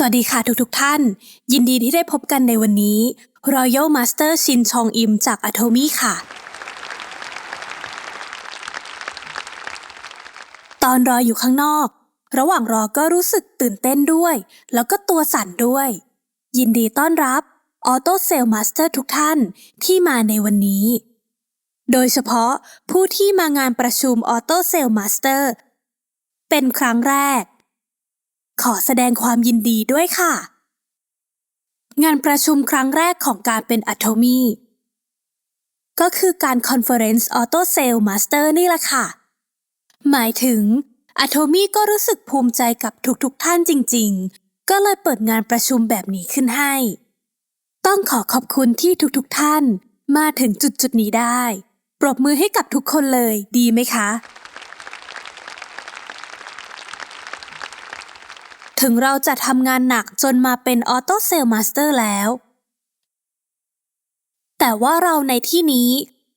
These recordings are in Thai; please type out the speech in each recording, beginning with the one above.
สวัสดีค่ะทุกๆทท่าน ยินดีที่ได้พบกันในวันนี้ Royal Master ชินชองอิมจาก Atomy ค่ะ ตอนรออยู่ข้างนอก ระหว่างรอก็รู้สึกตื่นเต้นด้วย แล้วก็ตัวสั่นด้วย ยินดีต้อนรับ Auto Sale Master ทุกท่านที่มาในวันนี้ โดยเฉพาะผู้ที่มางานประชุม Auto Sale Master เป็นครั้งแรก ขอแสดงความยินดีด้วยค่ะ งานประชุมครั้งแรกของการเป็น Atomy ก็คือการ Conference Auto Sale Master นี่แหละค่ะ หมายถึง Atomy ก็รู้สึกภูมิใจกับทุกๆทท่านจริง ๆ ก็เลยเปิดงานประชุมแบบนี้ขึ้นให้ ต้องขอขอบคุณที่ทุกๆทท่าน มาถึงจุดๆนี้ได้ ปรบมือให้กับทุกคนเลยดีไหมคะ ถึงเราจะทำงานหนักจนมาเป็นออโต้เซลล์มาสเตอร์แล้ว แต่ว่าเราในที่นี้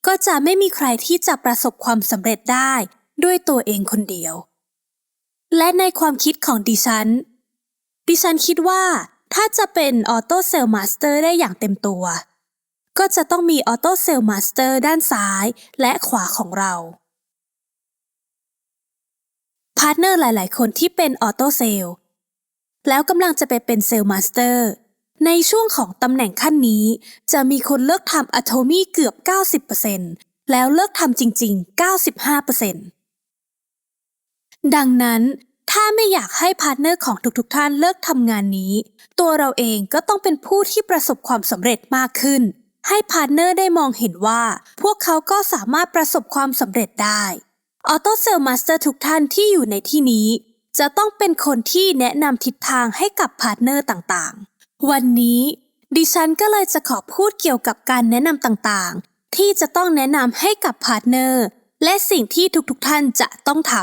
ก็จะไม่มีใครที่จะประสบความสำเร็จได้ด้วยตัวเองคนเดียว และในความคิดของดิฉัน ดิฉันคิดว่าถ้าจะเป็นออโต้เซลล์มาสเตอร์ได้อย่างเต็มตัว ก็จะต้องมีออโต้เซลล์มาสเตอร์ด้านซ้ายและขวาของเราพาร์ทเนอร์หลาย ๆ คนที่เป็นออโต้เซลล์ แล้วกำลังจะไปเป็นเซลล์มาสเตอร์ ในช่วงของตำแหน่งขั้นนี้ จะมีคนเลิกทำอะโทมี่เกือบ 90%แล้วเลิกทำจริง ๆ 95%ดังนั้นถ้าไม่อยากให้พาร์ทเนอร์ของทุกๆท่านเลิกทำงานนี้ ตัวเราเองก็ต้องเป็นผู้ที่ประสบความสำเร็จมากขึ้น ให้พาร์ทเนอร์ได้มองเห็นว่า พวกเขาก็สามารถประสบความสำเร็จได้ออโต้เซลล์มาสเตอร์ทุกท่านที่อยู่ในที่นี้ จะต้องเป็นคนที่แนะนำทิศทางให้กับพาร์ทเนอร์ต่างๆ วันนี้ดิฉันก็เลยจะขอพูดเกี่ยวกับการแนะนำต่างๆ ที่จะต้องแนะนำให้กับพาร์ทเนอร์และสิ่งที่ทุกๆท่านจะต้องท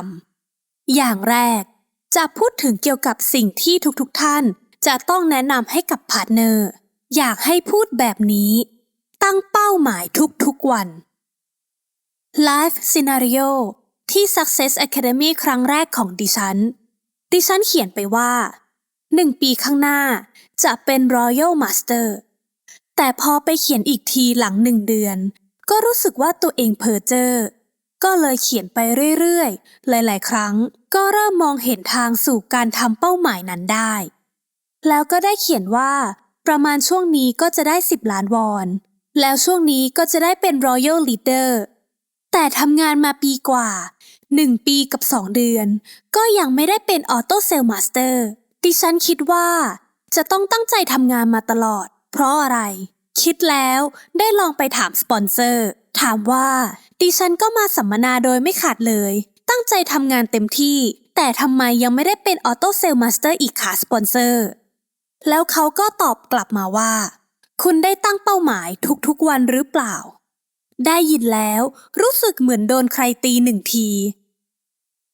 ำอย่างแรก จะพูดถึงเกี่ยวกับสิ่งที่ทุกๆท่านจะต้องแนะนำให้กับพาร์ทเนอร์ อยากให้พูดแบบนี้ ตั้งเป้าหมายทุกๆวัน Life Scenario ที่ Success Academy ครั้งแรกของดิฉัน ดิฉันเขียนไปว่าหนึ่งปีข้างหน้าจะเป็น Royal Master แต่พอไปเขียนอีกทีหลังหนึ่งเดือน ก็รู้สึกว่าตัวเองเพ้อเจอร์ก็เลยเขียนไปเรื่อยๆ หลายๆ ครั้งก็เริ่มมองเห็นทางสู่การทำเป้าหมายนั้นได้ แล้วก็ได้เขียนว่า ประมาณช่วงนี้ก็จะได้ 10 ล้านวอน แล้วช่วงนี้ก็จะได้เป็น Royal Leader แต่ทำงานมาปีกว่า 1ปีกับ2เดือน ก็ยังไม่ได้เป็นออโต้เซลล์มาสเตอร์ดิฉันคิดว่า จะต้องตั้งใจทำงานมาตลอด เพราะอะไร คิดแล้วได้ลองไปถามสปอนเซอร์ ถามว่าดิฉันก็มาสัมมนาโดยไม่ขาดเลย ตั้งใจทำงานเต็มที่ แต่ทำไมยังไม่ได้เป็นออโต้เซลล์มาสเตอร์อีกค่ะสปอนเซอร์ แล้วเขาก็ตอบกลับมาว่า คุณได้ตั้งเป้าหมายทุกๆวันหรือเปล่า ได้ยินแล้วรู้สึกเหมือนโดนใครตีหนึ่งที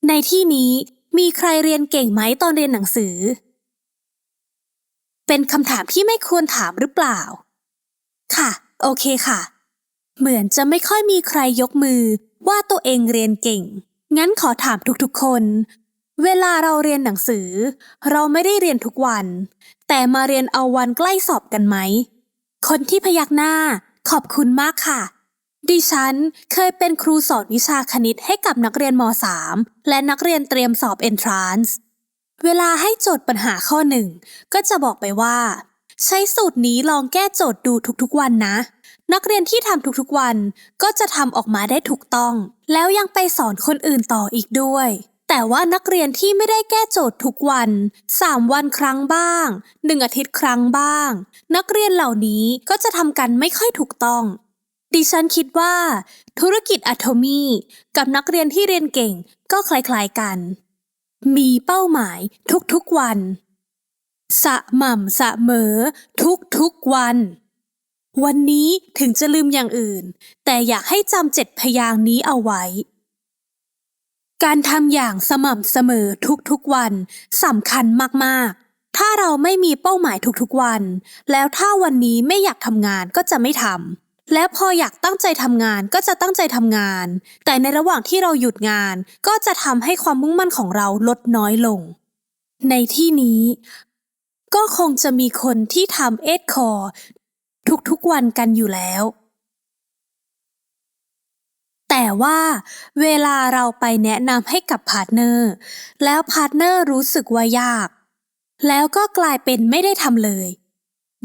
ในที่นี้มีใครเรียนเก่งไหมตอนเรียนหนังสือ เป็นคำถามที่ไม่ควรถามหรือเปล่า ค่ะ โอเคค่ะ เหมือนจะไม่ค่อยมีใครยกมือว่าตัวเองเรียนเก่ง งั้นขอถามทุกๆคน เวลาเราเรียนหนังสือ เราไม่ได้เรียนทุกวัน แต่มาเรียนเอาวันใกล้สอบกันไหม คนที่พยักหน้า ขอบคุณมากค่ะ ดิฉันเคยเป็นครูสอนวิชาคณิตให้กับนักเรียนม .3 และนักเรียนเตรียมสอบ Entrance เวลาให้โจทย์ปัญหาข้อหนึ่ง ก็จะบอกไปว่า ใช้สูตรนี้ลองแก้โจทย์ดูทุกๆวันนะ นักเรียนที่ทำทุกๆวันก็จะทำออกมาได้ถูกต้อง แล้วยังไปสอนคนอื่นต่ออีกด้วย แต่ว่านักเรียนที่ไม่ได้แก้โจทย์ทุกวัน 3 วันครั้งบ้าง 1 อาทิตย์ครั้งบ้าง นักเรียนเหล่านี้ก็จะทำกันไม่ค่อยถูกต้อง ดิฉันคิดว่า ธุรกิจอะโทมีกับนักเรียนที่เรียนเก่งก็คล้ายๆกัน มีเป้าหมายทุกๆวันสม่ำเสมอทุกๆวัน วันนี้ถึงจะลืมอย่างอื่น แต่อยากให้จำเจ็ดพยางนี้เอาไว้ การทำอย่างสม่ำเสมอทุกๆวันสำคัญมากๆ ถ้าเราไม่มีเป้าหมายทุกๆวัน แล้วถ้าวันนี้ไม่อยากทำงานก็จะไม่ทำ และพออยากตั้งใจทำงานก็จะตั้งใจทำงาน แต่ในระหว่างที่เราหยุดงานก็จะทำให้ความมุ่งมั่นของเราลดน้อยลง ในที่นี้ ก็คงจะมีคนที่ทำเอทคอร์ทุกๆวันกันอยู่แล้ว แต่ว่าเวลาเราไปแนะนำให้กับพาร์ทเนอร์ แล้วพาร์ทเนอร์รู้สึกว่ายาก แล้วก็กลายเป็นไม่ได้ทำเลย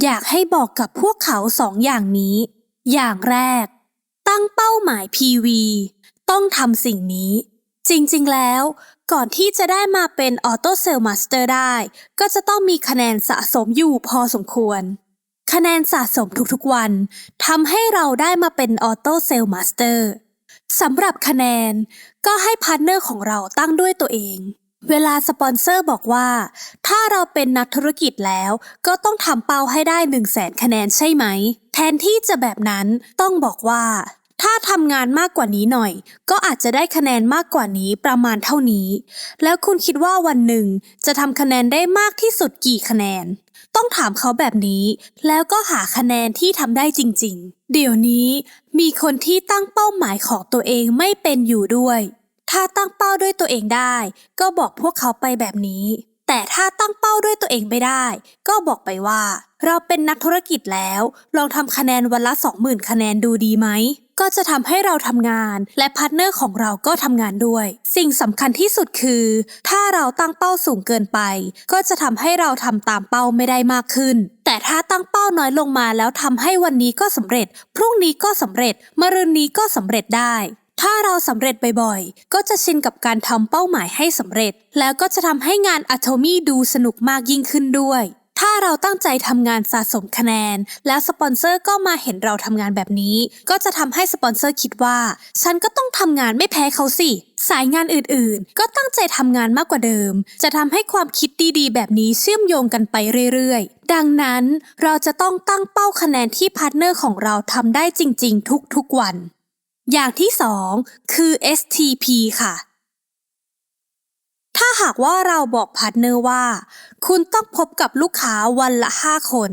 อยากให้บอกกับพวกเขาสองอย่างนี้ อย่างแรก ตั้งเป้าหมาย PV ต้องทำสิ่งนี้ จริงๆแล้ว ก่อนที่จะได้มาเป็นออโต้เซลมาสเตอร์ได้ ก็จะต้องมีคะแนนสะสมอยู่พอสมควร คะแนนสะสมทุกๆวันทำให้เราได้มาเป็นออโต้เซลมาสเตอร์สำหรับคะแนนก็ให้พาร์ทเนอร์ของเราตั้งด้วยตัวเอง เวลาสปอนเซอร์บอกว่า ถ้าเราเป็นนักธุรกิจแล้ว ก็ต้องทำเป้าให้ได้1 0 0 0 0แสนคะแนนใช่ไหม แทนที่จะแบบนั้นต้องบอกว่า ถ้าทำงานมากกว่านี้หน่อย ก็อาจจะได้คะแนนมากกว่านี้ประมาณเท่านี้ แล้วคุณคิดว่าวันหนึ่งจะทำคะแนนได้มากที่สุดกี่คะแนน ต้องถามเขาแบบนี้ แล้วก็หาคะแนนที่ทำได้จริง ๆ เดี๋ยวนี้มีคนที่ตั้งเป้าหมายของตัวเองไม่เป็นอยู่ด้วย ถ้าตั้งเป้าด้วยตัวเองได้ ก็บอกพวกเขาไปแบบนี้ แต่ถ้าตั้งเป้าด้วยตัวเองไม่ได้ ก็บอกไปว่า เราเป็นนักธุรกิจแล้ว ลองทำคะแนนวันละ 20,000 คะแนนดูดีไหม ก็จะทำให้เราทำงาน และพาร์ทเนอร์ของเราก็ทำงานด้วย สิ่งสำคัญที่สุดคือ ถ้าเราตั้งเป้าสูงเกินไป ก็จะทำให้เราทำตามเป้าไม่ได้มากขึ้น แต่ถ้าตั้งเป้าน้อยลงมาแล้วทำให้วันนี้ก็สำเร็จ พรุ่งนี้ก็สำเร็จมะรืนนี้ก็สำเร็จได้ ถ้าเราสำเร็จบ่อยๆ ก็จะชินกับการทำเป้าหมายให้สำเร็จ แล้วก็จะทำให้งานอะโทมี่ดูสนุกมากยิ่งขึ้นด้วย ถ้าเราตั้งใจทำงานสะสมคะแนน แล้วสปอนเซอร์ก็มาเห็นเราทำงานแบบนี้ ก็จะทำให้สปอนเซอร์คิดว่า ฉันก็ต้องทำงานไม่แพ้เขาสิ สายงานอื่นๆ ก็ตั้งใจทำงานมากกว่าเดิม จะทำให้ความคิดดีๆ แบบนี้เชื่อมโยงกันไปเรื่อยๆ ดังนั้นเราจะต้องตั้งเป้าคะแนนที่พาร์ทเนอร์ของเราทำได้จริง ๆ ทุกๆวัน อย่างที่สองคือ STP ค่ะ ถ้าหากว่าเราบอกพาร์ทเนอร์ว่า คุณต้องพบกับลูกค้าวันละ 5 คน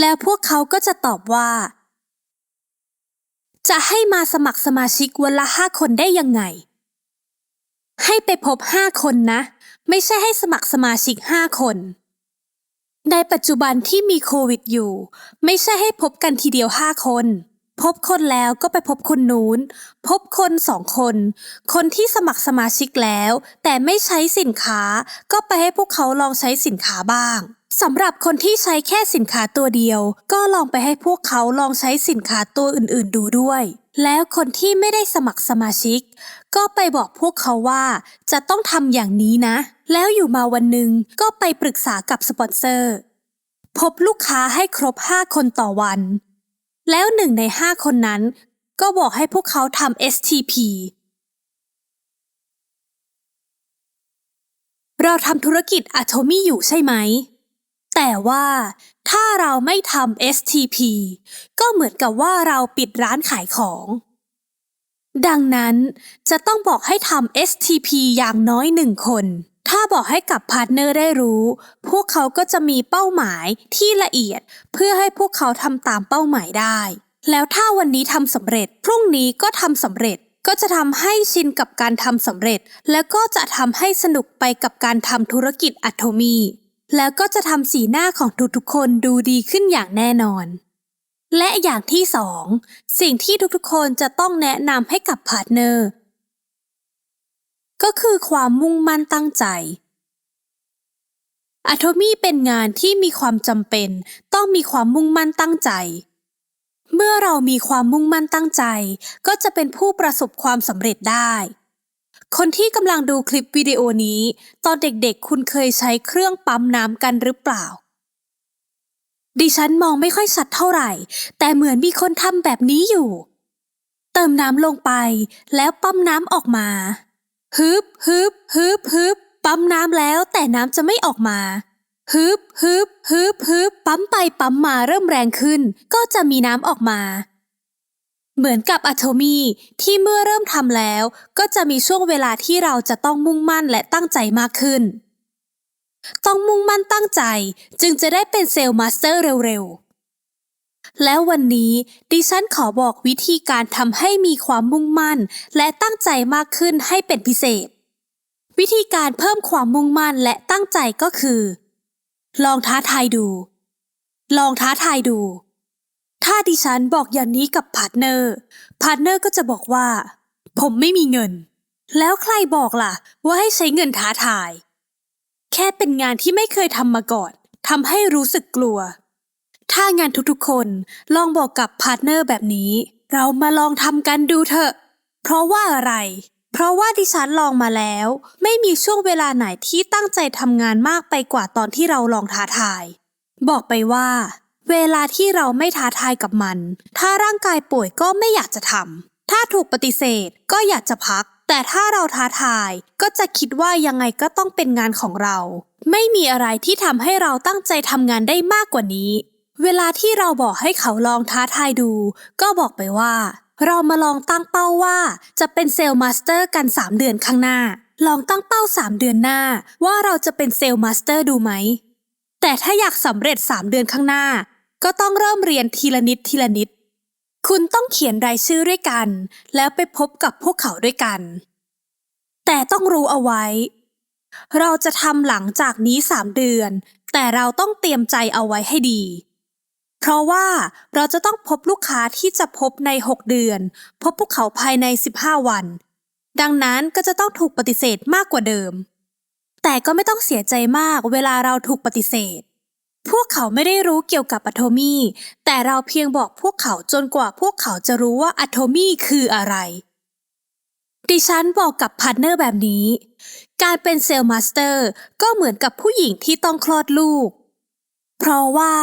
แล้วพวกเขาก็จะตอบว่า จะให้มาสมัครสมาชิกวันละ 5 คนได้ยังไง ให้ไปพบ 5 คนนะ ไม่ใช่ให้สมัครสมาชิก 5 คนในปัจจุบันที่มีโควิดอยู่ ไม่ใช่ให้พบกันทีเดียว 5 คน พบคนแล้วก็ไปพบคนนู้น พบคนสองคน คนที่สมัครสมาชิกแล้ว แต่ไม่ใช้สินค้า ก็ไปให้พวกเขาลองใช้สินค้าบ้างสำหรับคนที่ใช้แค่สินค้าตัวเดียว ก็ลองไปให้พวกเขาลองใช้สินค้าตัวอื่นๆดูด้วย แล้วคนที่ไม่ได้สมัครสมาชิก ก็ไปบอกพวกเขาว่า จะต้องทำอย่างนี้นะ แล้วอยู่มาวันหนึ่งก็ไปปรึกษากับสปอนเซอร์ พบลูกค้าให้ครบ 5 คนต่อวัน แล้วหนึ่งใน5คนนั้น ก็บอกให้พวกเขาทำ STP เราทำธุรกิจอะโทมี่อยู่ใช่ไหม แต่ว่าถ้าเราไม่ทำ STP ก็เหมือนกับว่าเราปิดร้านขายของ ดังนั้นจะต้องบอกให้ทำ STP อย่างน้อยหนึ่งคน ถ้าบอกให้กับพาร์ทเนอร์ได้รู้ พวกเขาก็จะมีเป้าหมายที่ละเอียด เพื่อให้พวกเขาทำตามเป้าหมายได้ แล้วถ้าวันนี้ทำสำเร็จ พรุ่งนี้ก็ทำสำเร็จ ก็จะทำให้ชินกับการทำสำเร็จ แล้วก็จะทำให้สนุกไปกับการทำธุรกิจอะโทมี แล้วก็จะทำสีหน้าของทุกๆคนดูดีขึ้นอย่างแน่นอน และอย่างที่สองสิ่งที่ทุกๆคนจะต้องแนะนำให้กับพาร์ทเนอร์ ก็คือความมุ่งมั่นตั้งใจอะโทมี่เป็นงานที่มีความจำเป็น ต้องมีความมุ่งมั่นตั้งใจ เมื่อเรามีความมุ่งมั่นตั้งใจ ก็จะเป็นผู้ประสบความสำเร็จได้ คนที่กำลังดูคลิปวิดีโอนี้ ตอนเด็กๆ คุณเคยใช้เครื่องปั๊มน้ำกันหรือเปล่า ดิฉันมองไม่ค่อยชัดเท่าไหร่ แต่เหมือนมีคนทำแบบนี้อยู่ เติมน้ำลงไปแล้วปั๊มน้ำออกมา ฮึบฮึบฮึบฮึบปั๊มน้ำแล้วแต่น้ำจะไม่ออกมาฮึบฮึบฮึบฮึบปั๊มไปปั๊มมาเริ่มแรงขึ้น ก็จะมีน้ำออกมา เหมือนกับอะโทมีที่เมื่อเริ่มทำแล้ว ก็จะมีช่วงเวลาที่เราจะต้องมุ่งมั่นและตั้งใจมากขึ้น ต้องมุ่งมั่นตั้งใจจึงจะได้เป็นเซลล์มาสเตอร์เร็วๆ แล้ววันนี้ดิฉันขอบอกวิธีการทำให้มีความมุ่งมั่น และตั้งใจมากขึ้นให้เป็นพิเศษ วิธีการเพิ่มความมุ่งมั่นและตั้งใจก็คือ ลองท้าทายดู ลองท้าทายดู ถ้าดิฉันบอกอย่างนี้กับพาร์ทเนอร์ พาร์ทเนอร์ก็จะบอกว่า ผมไม่มีเงิน แล้วใครบอกล่ะ ว่าให้ใช้เงินท้าทาย แค่เป็นงานที่ไม่เคยทำมาก่อนทำให้รู้สึกกลัว ถ้างานทุกๆคนลองบอกกับพาร์ทเนอร์แบบนี้ เรามาลองทำกันดูเถอะ เพราะว่าอะไร เพราะว่าดิฉันลองมาแล้ว ไม่มีช่วงเวลาไหนที่ตั้งใจทำงานมากไปกว่าตอนที่เราลองท้าทาย บอกไปว่า เวลาที่เราไม่ท้าทายกับมัน ถ้าร่างกายป่วยก็ไม่อยากจะทำถ้าถูกปฏิเสธก็อยากจะพัก แต่ถ้าเราท้าทายก็จะคิดว่ายังไงก็ต้องเป็นงานของเรา ไม่มีอะไรที่ทำให้เราตั้งใจทำงานได้มากกว่านี้ เวลาที่เราบอกให้เขาลองท้าทายดู ก็บอกไปว่า เรามาลองตั้งเป้าว่า จะเป็นเซลล์มาสเตอร์กัน 3 เดือนข้างหน้า ลองตั้งเป้า 3 เดือนหน้า ว่าเราจะเป็นเซลล์มาสเตอร์ดูไหม แต่ถ้าอยากสำเร็จ 3 เดือนข้างหน้า ก็ต้องเริ่มเรียนทีละนิดทีละนิด คุณต้องเขียนรายชื่อด้วยกัน แล้วไปพบกับพวกเขาด้วยกัน แต่ต้องรู้เอาไว้ เราจะทำหลังจากนี้ 3 เดือน แต่เราต้องเตรียมใจเอาไว้ให้ดี เพราะว่าเราจะต้องพบลูกค้าที่จะพบใน 6 เดือน พบพวกเขาภายใน 15 วัน ดังนั้นก็จะต้องถูกปฏิเสธมากกว่าเดิม แต่ก็ไม่ต้องเสียใจมากเวลาเราถูกปฏิเสธ พวกเขาไม่ได้รู้เกี่ยวกับอะโทมีแต่เราเพียงบอกพวกเขาจนกว่าพวกเขาจะรู้ว่าอะโทมีคืออะไร ดิฉันบอกกับพาร์ทเนอร์แบบนี้ การเป็นเซลล์มาสเตอร์ก็เหมือนกับผู้หญิงที่ต้องคลอดลูก เพราะว่า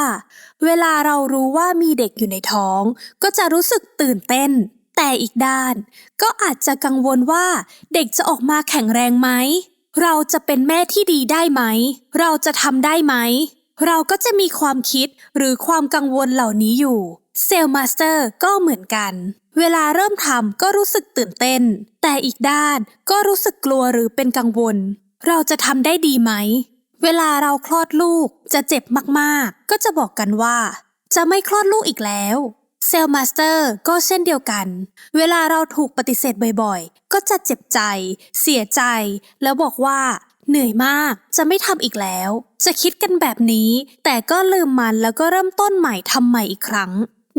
เวลาเรารู้ว่ามีเด็กอยู่ในท้อง ก็จะรู้สึกตื่นเต้น แต่อีกด้าน ก็อาจจะกังวลว่า เด็กจะออกมาแข็งแรงไหม เราจะเป็นแม่ที่ดีได้ไหม เราจะทำได้ไหม เราก็จะมีความคิดหรือความกังวลเหล่านี้อยู่ เซลล์มาสเตอร์ก็เหมือนกัน เวลาเริ่มทำก็รู้สึกตื่นเต้น แต่อีกด้านก็รู้สึกกลัวหรือเป็นกังวล เราจะทำได้ดีไหม เวลาเราคลอดลูกจะเจ็บมากๆ ก็จะบอกกันว่า จะไม่คลอดลูกอีกแล้วเซลล์มาสเตอร์ก็เช่นเดียวกัน เวลาเราถูกปฏิเสธบ่อยๆ ก็จะเจ็บใจ เสียใจ แล้วบอกว่า เหนื่อยมากจะไม่ทำอีกแล้ว จะคิดกันแบบนี้ แต่ก็ลืมมันแล้วก็เริ่มต้นใหม่ทำใหม่อีกครั้ง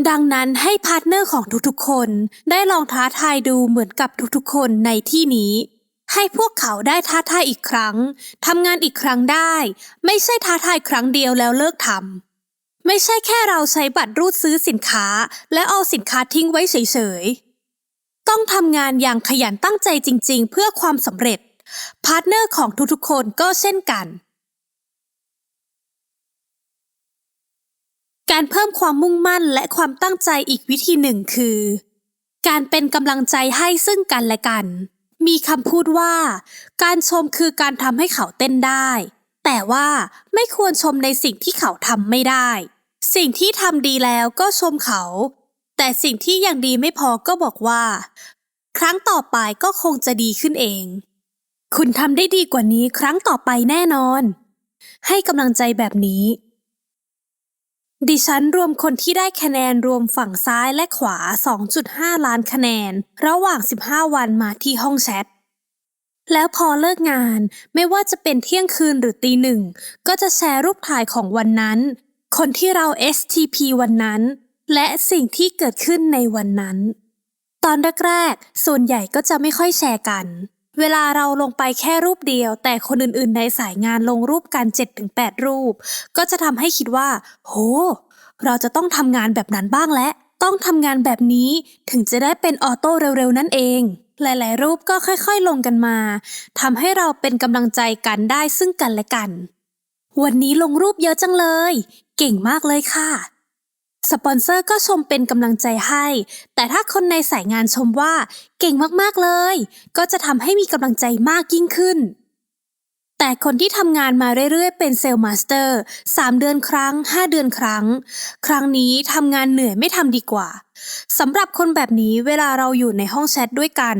ดังนั้นให้พาร์ทเนอร์ของทุกๆคน ได้ลองท้าทายดูเหมือนกับทุกๆคนในที่นี้ ให้พวกเขาได้ท้าทายอีกครั้งทำงานอีกครั้งได้ ไม่ใช่ท้าทายครั้งเดียวแล้วเลิกทำไม่ใช่แค่เราใช้บัตรรูดซื้อสินค้า และเอาสินค้าทิ้งไว้เฉยๆ ต้องทำงานอย่างขยันตั้งใจจริงๆ เพื่อความสำเร็จ พาร์ทเนอร์ของทุกๆคนก็เช่นกัน การเพิ่มความมุ่งมั่นและความตั้งใจอีกวิธีหนึ่งคือ การเป็นกำลังใจให้ซึ่งกันและกัน มีคำพูดว่า การชมคือการทำให้เขาเต้นได้ แต่ว่าไม่ควรชมในสิ่งที่เขาทำไม่ได้ สิ่งที่ทำดีแล้วก็ชมเขา แต่สิ่งที่ยังดีไม่พอก็บอกว่า ครั้งต่อไปก็คงจะดีขึ้นเอง คุณทำได้ดีกว่านี้ครั้งต่อไปแน่นอน ให้กำลังใจแบบนี้ ดิฉันรวมคนที่ได้คะแนนรวมฝั่งซ้ายและขวา 2.5 ล้านคะแนน ระหว่าง 15 วันมาที่ห้องแชท แล้วพอเลิกงานไม่ว่าจะเป็นเที่ยงคืนหรือตีหนึ่ง ก็จะแชร์รูปถ่ายของวันนั้น คนที่เรา STP วันนั้น และสิ่งที่เกิดขึ้นในวันนั้น ตอนแรกๆส่วนใหญ่ก็จะไม่ค่อยแชร์กัน เวลาเราลงไปแค่รูปเดียว แต่คนอื่นๆ ในสายงานลงรูปกัน 7-8 รูป ก็จะทำให้คิดว่า โห เราจะต้องทำงานแบบนั้นบ้างและ ต้องทำงานแบบนี้ถึงจะได้เป็นออโต้เร็วๆ นั่นเอง หลายๆ รูปก็ค่อยๆ ลงกันมาทำให้เราเป็นกำลังใจกันได้ซึ่งกันและกัน วันนี้ลงรูปเยอะจังเลย เก่งมากเลยค่ะ สปอนเซอร์ก็ชมเป็นกำลังใจให้ แต่ถ้าคนในสายงานชมว่าเก่งมากๆเลย ก็จะทำให้มีกำลังใจมากยิ่งขึ้น แต่คนที่ทำงานมาเรื่อยๆ เป็นเซลล์มาสเตอร์3เดือนครั้ง 5 เดือนครั้ง ครั้งนี้ทำงานเหนื่อยไม่ทำดีกว่าสำหรับคนแบบนี้เวลาเราอยู่ในห้องแชทด้วยกัน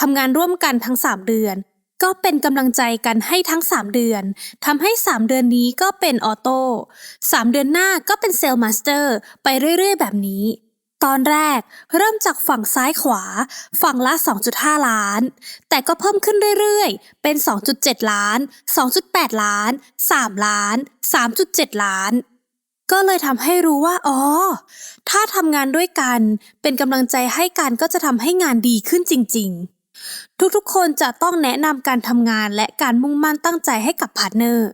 ทำงานร่วมกันทั้ง 3 เดือน ก็เป็นกำลังใจกันให้ทั้ง 3 เดือนทำให้ 3 เดือนนี้ก็เป็นออโต้3เดือนหน้าก็เป็นเซลล์มาสเตอร์ไปเรื่อยๆ แบบนี้ ตอนแรกเริ่มจากฝั่งซ้ายขวา ฝั่งละ 2.5 ล้าน แต่ก็เพิ่มขึ้นเรื่อยๆ เป็น 2.7 ล้าน 2.8 ล้าน 3 ล้าน 3.7 ล้านก็เลยทำให้รู้ว่า อ๋อ ถ้าทำงานด้วยกัน เป็นกำลังใจให้กันก็จะทำให้งานดีขึ้นจริง ๆ ทุกๆ คนจะต้องแนะนำการทำงานและการมุ่งมั่นตั้งใจให้กับพาร์ทเนอร์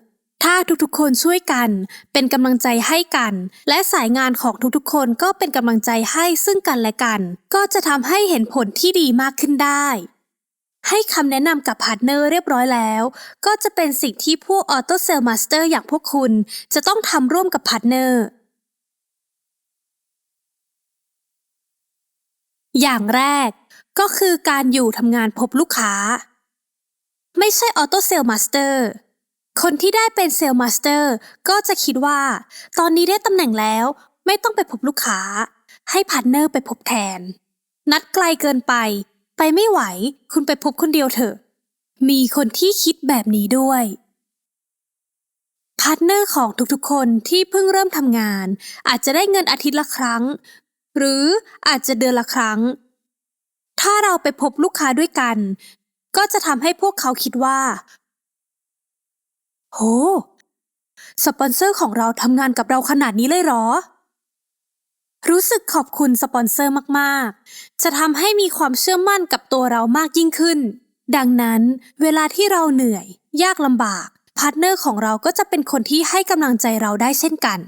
ถ้าทุกๆ คนช่วยกัน เป็นกำลังใจให้กัน และสายงานของทุกๆ คนก็เป็นกำลังใจให้ซึ่งกันและกัน ก็จะทำให้เห็นผลที่ดีมากขึ้นได้ ให้คำแนะนำกับพาร์ทเนอร์เรียบร้อยแล้ว ก็จะเป็นสิ่งที่พวกออโต้เซลล์มาสเตอร์อย่างพวกคุณ จะต้องทำร่วมกับพาร์ทเนอร์อย่างแรก ก็คือการอยู่ทำงานพบลูกค้า ไม่ใช่ออโต้เซลมาสเตอร์คนที่ได้เป็นเซลล์มาสเตอร์ก็จะคิดว่า ตอนนี้ได้ตำแหน่งแล้ว ไม่ต้องไปพบลูกค้า ให้พาร์ทเนอร์ไปพบแทน นัดไกลเกินไป ไปไม่ไหว คุณไปพบคนเดียวเถอะ มีคนที่คิดแบบนี้ด้วยพาร์ทเนอร์ของทุกๆ คนที่เพิ่งเริ่มทำงาน อาจจะได้เงินอาทิตย์ละครั้ง หรืออาจจะเดือนละครั้ง ถ้าเราไปพบลูกค้าด้วยกัน ก็จะทำให้พวกเขาคิดว่า โห สปอนเซอร์ของเราทำงานกับเราขนาดนี้เลยเหรอ รู้สึกขอบคุณสปอนเซอร์มากๆ จะทำให้มีความเชื่อมั่นกับตัวเรามากยิ่งขึ้น ดังนั้นเวลาที่เราเหนื่อย ยากลำบาก พาร์ทเนอร์ของเราก็จะเป็นคนที่ให้กำลังใจเราได้เช่นกัน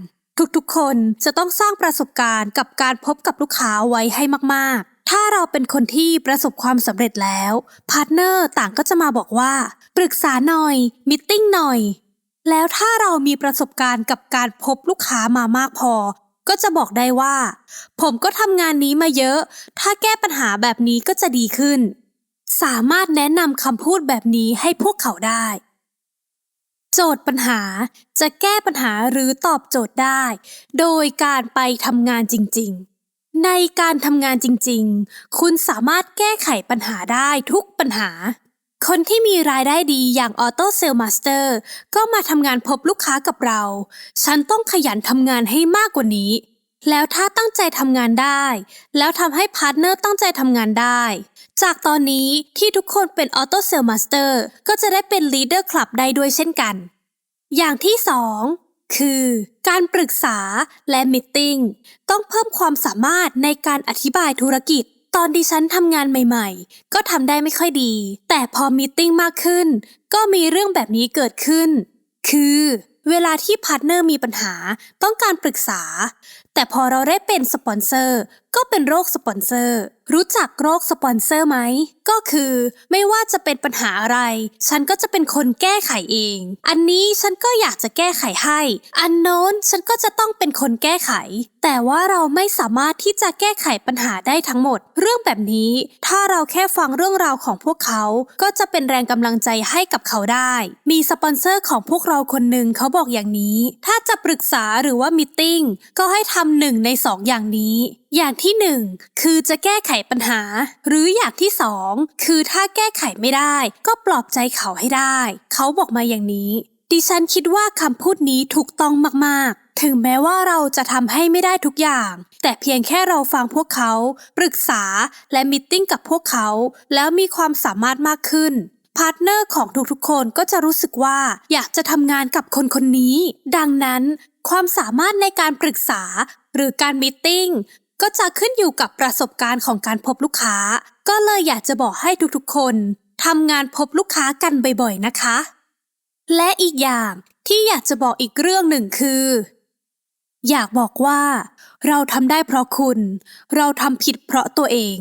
ทุกๆ คนจะต้องสร้างประสบการณ์กับการพบกับลูกค้าไว้ให้มากๆ ถ้าเราเป็นคนที่ประสบความสำเร็จแล้ว พาร์ทเนอร์ต่างก็จะมาบอกว่า ปรึกษาหน่อยมิทติ้งหน่อย แล้วถ้าเรามีประสบการณ์กับการพบลูกค้ามามากพอ ก็จะบอกได้ว่า ผมก็ทำงานนี้มาเยอะ ถ้าแก้ปัญหาแบบนี้ก็จะดีขึ้น สามารถแนะนำคำพูดแบบนี้ให้พวกเขาได้ โจทย์ปัญหาจะแก้ปัญหาหรือตอบโจทย์ได้ โดยการไปทำงานจริง ๆ ในการทำงานจริงๆ คุณสามารถแก้ไขปัญหาได้ทุกปัญหา คนที่มีรายได้ดีอย่างออโต้เซลมาสเตอร์ก็มาทำงานพบลูกค้ากับเรา ฉันต้องขยันทำงานให้มากกว่านี้ แล้วถ้าตั้งใจทำงานได้ แล้วทำให้พาร์ทเนอร์ตั้งใจทำงานได้ จากตอนนี้ที่ทุกคนเป็นออโต้เซลมาสเตอร์ก็จะได้เป็นลีดเดอร์คลับได้ด้วยเช่นกัน อย่างที่สอง คือการปรึกษาและมิทติ้งต้องเพิ่มความสามารถในการอธิบายธุรกิจ ตอนดิฉันทำงานใหม่ๆ ก็ทำได้ไม่ค่อยดี แต่พอมิทติ้งมากขึ้น ก็มีเรื่องแบบนี้เกิดขึ้น คือ เวลาที่พาร์ทเนอร์มีปัญหาต้องการปรึกษา แต่พอเราได้เป็นสปอนเซอร์ ก็เป็นโรคสปอนเซอร์ รู้จักโรคสปอนเซอร์ไหม ก็คือไม่ว่าจะเป็นปัญหาอะไร ฉันก็จะเป็นคนแก้ไขเอง อันนี้ฉันก็อยากจะแก้ไขให้ อันโน้นฉันก็จะต้องเป็นคนแก้ไข แต่ว่าเราไม่สามารถที่จะแก้ไขปัญหาได้ทั้งหมด เรื่องแบบนี้ ถ้าเราแค่ฟังเรื่องราวของพวกเขา ก็จะเป็นแรงกำลังใจให้กับเขาได้ มีสปอนเซอร์ของพวกเราคนหนึ่งเขาบอกอย่างนี้ ถ้าจะปรึกษาหรือว่ามิทติ้งก็ให้ทำหนึ่งในสองอย่างนี้ อย่างที่หนึ่งคือจะแก้ไขปัญหา หรืออย่างที่สองคือถ้าแก้ไขไม่ได้ ก็ปลอบใจเขาให้ได้ เขาบอกมาอย่างนี้ ดิฉันคิดว่าคำพูดนี้ถูกต้องมากๆ ถึงแม้ว่าเราจะทำให้ไม่ได้ทุกอย่าง แต่เพียงแค่เราฟังพวกเขา ปรึกษาและมิทติ้งกับพวกเขา แล้วมีความสามารถมากขึ้น พาร์ทเนอร์ของทุกๆคนก็จะรู้สึกว่าอยากจะทำงานกับคนคนนี้ ดังนั้น ความสามารถในการปรึกษาหรือการมิทติ้งก็จะขึ้นอยู่กับประสบการณ์ของการพบลูกค้า ก็เลยอยากจะบอกให้ทุกๆคนทำงานพบลูกค้ากันบ่อยๆนะคะ และอีกอย่างที่อยากจะบอกอีกเรื่องหนึ่งคือ อยากบอกว่า เราทำได้เพราะคุณ เราทำผิดเพราะตัวเอง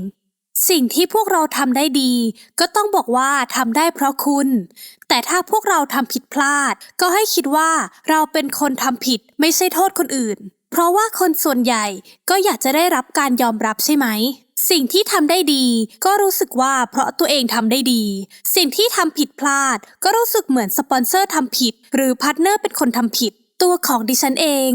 สิ่งที่พวกเราทำได้ดี ก็ต้องบอกว่าทำได้เพราะคุณ แต่ถ้าพวกเราทำผิดพลาด ก็ให้คิดว่าเราเป็นคนทำผิดไม่ใช่โทษคนอื่น เพราะว่าคนส่วนใหญ่ก็อยากจะได้รับการยอมรับใช่ไหม สิ่งที่ทำได้ดี ก็รู้สึกว่าเพราะตัวเองทำได้ดี สิ่งที่ทำผิดพลาด ก็รู้สึกเหมือนสปอนเซอร์ทำผิด หรือพาร์ทเนอร์เป็นคนทำผิด ตัวของดิฉันเอง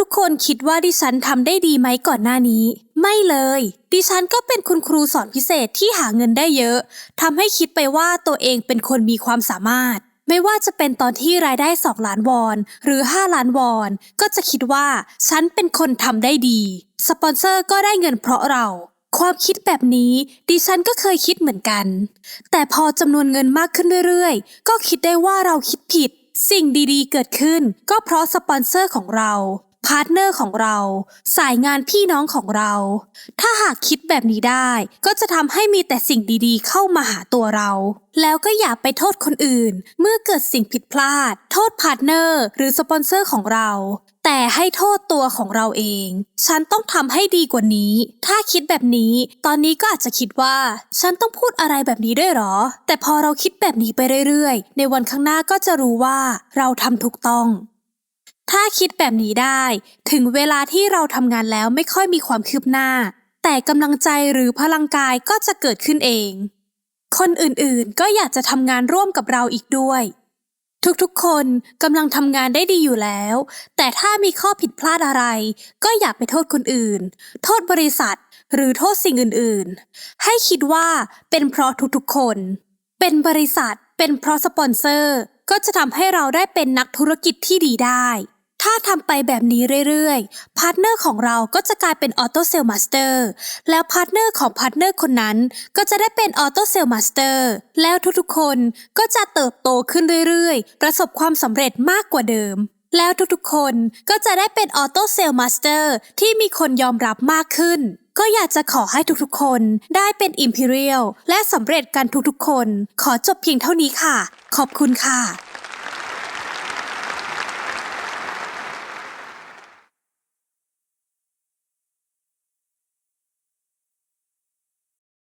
ทุกๆ คนคิดว่าดิฉันทำได้ดีไหมก่อนหน้านี้ ไม่เลย ดิฉันก็เป็นคุณครูสอนพิเศษที่หาเงินได้เยอะทำให้คิดไปว่าตัวเองเป็นคนมีความสามารถ ไม่ว่าจะเป็นตอนที่รายได้ 2 ล้านวอน หรือ 5 ล้านวอน ก็จะคิดว่าฉันเป็นคนทำได้ดี สปอนเซอร์ก็ได้เงินเพราะเราความคิดแบบนี้ดิฉันก็เคยคิดเหมือนกัน แต่พอจำนวนเงินมากขึ้นเรื่อยๆ ก็คิดได้ว่าเราคิดผิด สิ่งดีๆ เกิดขึ้นก็เพราะสปอนเซอร์ของเรา พาร์ทเนอร์ของเรา สายงานพี่น้องของเรา ถ้าหากคิดแบบนี้ได้ ก็จะทำให้มีแต่สิ่งดีๆ เข้ามาหาตัวเรา แล้วก็อย่าไปโทษคนอื่น เมื่อเกิดสิ่งผิดพลาด โทษพาร์ทเนอร์ หรือสปอนเซอร์ของเรา แต่ให้โทษตัวของเราเอง ฉันต้องทำให้ดีกว่านี้ ถ้าคิดแบบนี้ ตอนนี้ก็อาจจะคิดว่า ฉันต้องพูดอะไรแบบนี้ด้วยหรอ แต่พอเราคิดแบบนี้ไปเรื่อยๆ ในวันข้างหน้าก็จะรู้ว่าเราทำถูกต้อง ถ้าคิดแบบนี้ได้ ถึงเวลาที่เราทำงานแล้วไม่ค่อยมีความคืบหน้า แต่กำลังใจหรือพลังกายก็จะเกิดขึ้นเอง คนอื่นๆก็อยากจะทำงานร่วมกับเราอีกด้วย ทุกๆ คนกำลังทำงานได้ดีอยู่แล้ว แต่ถ้ามีข้อผิดพลาดอะไร ก็อย่าไปโทษคนอื่น โทษบริษัท หรือโทษสิ่งอื่นๆ ให้คิดว่าเป็นเพราะทุกๆ คน เป็นบริษัท เป็นเพราะสปอนเซอร์ ก็จะทำให้เราได้เป็นนักธุรกิจที่ดีได้ ถ้าทำไปแบบนี้เรื่อยๆ พาร์ทเนอร์ของเราก็จะกลายเป็นออโต้เซลมาสเตอร์ แล้วพาร์ทเนอร์ของพาร์ทเนอร์คนนั้นก็จะได้เป็นออโต้เซลมาสเตอร์ แล้วทุกๆ คนก็จะเติบโตขึ้นเรื่อยๆ ประสบความสำเร็จมากกว่าเดิม แล้วทุกๆ คนก็จะได้เป็นออโต้เซลมาสเตอร์ที่มีคนยอมรับมากขึ้น ก็อยากจะขอให้ทุกๆ คนได้เป็น Imperial และสำเร็จกันทุกๆ คน ขอจบเพียงเท่านี้ค่ะ ขอบคุณค่ะ